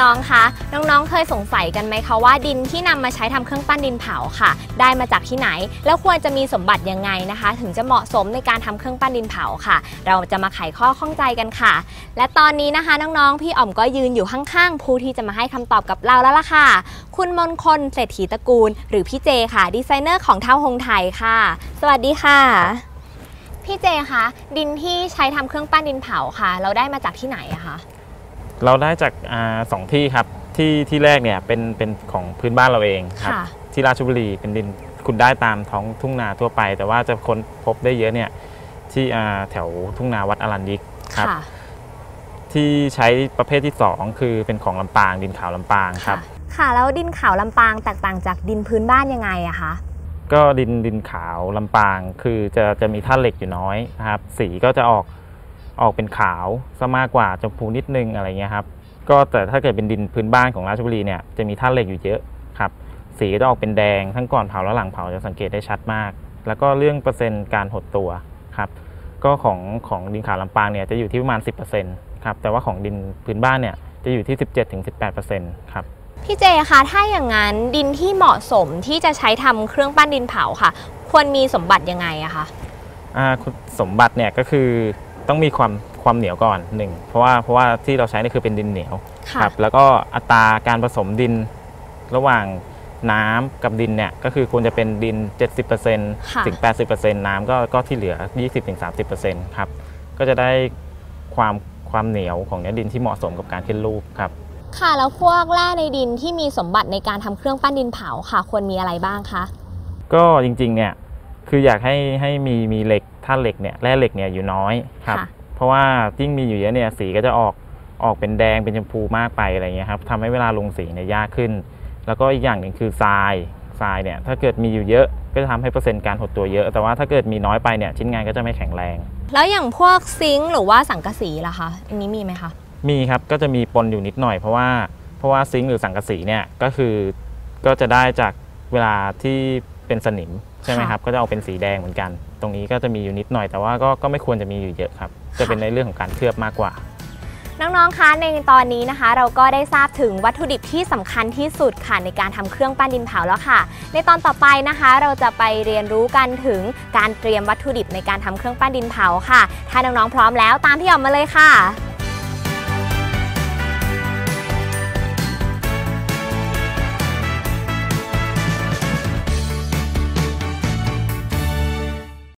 น้องๆ คะ น้องๆ เคยสงสัยกันไหมคะว่าดินที่นำมาใช้ทำเครื่องปั้นดินเผาค่ะ ได้มาจากที่ไหน แล้วควรจะมีสมบัติยังไงนะคะ ถึงจะเหมาะสมในการทำเครื่องปั้นดินเผาค่ะ เราจะมาไขข้อข้องใจกันค่ะ และตอนนี้นะคะน้องๆ พี่อ๋อมก็ยืนอยู่ข้างๆ ผู้ที่จะมาให้คำตอบกับเราแล้วล่ะค่ะ คุณมนคลเศรษฐีตระกูล หรือพี่เจค่ะ ดีไซเนอร์ของเท่าหงไทยค่ะ สวัสดีค่ะ พี่เจคะดินที่ใช้ทำเครื่องปั้นดินเผาค่ะ เราได้มาจากที่ไหนอะคะ เราได้จากอาสองที่ครับที่ที่แรกเนี่ยเป็นเป็นของพื้นบ้านเราเองครับ ค่ะ ที่ราชบุรีเป็นดินขุดได้ตามท้องทุ่งนาทั่วไป แต่ว่าจะค้นพบได้เยอะเนี่ยที่อ่าแถวทุ่งนาวัดอรัญยิกครับ ค่ะ ที่ใช้ประเภทที่2คือเป็นของลำปาง ดินขาวลำปางครับ ค่ะแล้วดินขาวลำปางแตกต่างจากดินพื้นบ้านยังไงอะคะก็ดินดินขาวลำปางคือจะจะมีธาตุเหล็กอยู่น้อยนะครับ สีก็จะออก ออกเป็นขาวซะมากกว่าชมพูนิดนึงอะไรเงี้ยครับก็แต่ถ้าเกิดเป็นดินพื้นบ้านของราชบุรีเนี่ยจะมีธาตุเหล็กอยู่เยอะครับสีก็จะออกเป็นแดงทั้งก่อนเผาและหลังเผาจะสังเกตได้ชัดมาก แล้วก็เรื่องเปอร์เซ็นต์การหดตัวครับก็ของของดินขาวลำปางเนี่ยจะอยู่ที่ประมาณ 10%ครับแต่ว่าของดินพื้นบ้านเนี่ยจะอยู่ที่ 17-18%ครับพี่เจคะถ้าอย่างนั้นดินที่เหมาะสมที่จะใช้ทำเครื่องปั้นดินเผาค่ะ ควรมีสมบัติยังไงอะคะอ่าคุณสมบัติเนี่ยก็คือ ต้องมีความความเหนียวก่อนหนึ่งเพราะว่าเพราะว่าที่เราใช้นี่คือเป็นดินเหนียวค่ะครับแล้วก็อัตราการผสมดินระหว่างน้ำกับดินเนี่ยก็คือควรจะเป็นดิน70%ค่ะถึง 80%น้ำก็ก็ที่เหลือ 20-30%ครับก็จะได้ความความเหนียวของเนื้อดินที่เหมาะสมกับการขึ้นรูปครับ ค่ะ แล้วพวกแร่ในดินที่มีสมบัติในการทำเครื่องปั้นดินเผาค่ะ ควรมีอะไรบ้างคะ ก็จริงๆเนี่ย คืออยากให้ให้มีมีเหล็กธาตุเหล็กเนี่ยแร่เหล็กเนี่ยอยู่น้อยครับ ค่ะเพราะว่ายิ่งมีอยู่เยอะเนี่ยสีก็จะออกออกเป็นแดงเป็นชมพูมากไปอะไรเงี้ยครับทำให้เวลาลงสีเนี่ยยากขึ้น แล้วก็อีกอย่างหนึ่งคือทรายทรายเนี่ยถ้าเกิดมีอยู่เยอะก็จะทำให้เปอร์เซ็นต์การหดตัวเยอะ แต่ว่าถ้าเกิดมีน้อยไปเนี่ยชิ้นงานก็จะไม่แข็งแรง แล้วอย่างพวกซิงค์หรือว่าสังกะสีล่ะคะ อันนี้มีไหมคะ มีครับก็จะมีปนอยู่นิดหน่อยเพราะว่าเพราะว่าซิงค์หรือสังกะสีเนี่ยก็คือก็จะได้จากเวลาที่ เป็นสนิมใช่ไหมค่ะครับก็จะเอาเป็นสีแดงเหมือนกัน ตรงนี้ก็จะมีอยู่นิดหน่อยแต่ว่าก็ก็ไม่ควรจะมีอยู่เยอะครับ จะเป็นในเรื่องของการเคลือบมากกว่า น้องๆ คะในตอนนี้นะคะ เราก็ได้ทราบถึงวัตถุดิบที่สำคัญที่สุดค่ะในการทำเครื่องปั้นดินเผาแล้วค่ะ ในตอนต่อไปนะคะ เราจะไปเรียนรู้กันถึงการเตรียมวัตถุดิบในการทำเครื่องปั้นดินเผาค่ะ ถ้าน้องๆพร้อมแล้วตามพี่อ๋อมมาเลยค่ะ